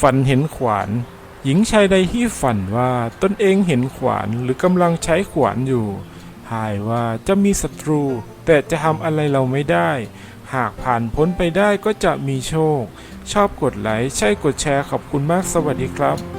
ฝันเห็นขวาน หญิงชายใดที่ฝันว่าตนเองเห็นขวานหรือกำลังใช้ขวานอยู่หายว่าจะมีศัตรู แต่จะทำอะไรเราไม่ได้ หากผ่านพ้นไปได้ก็จะมีโชค ชอบกดไลค์ใช่กดแชร์ขอบคุณมากสวัสดีครับ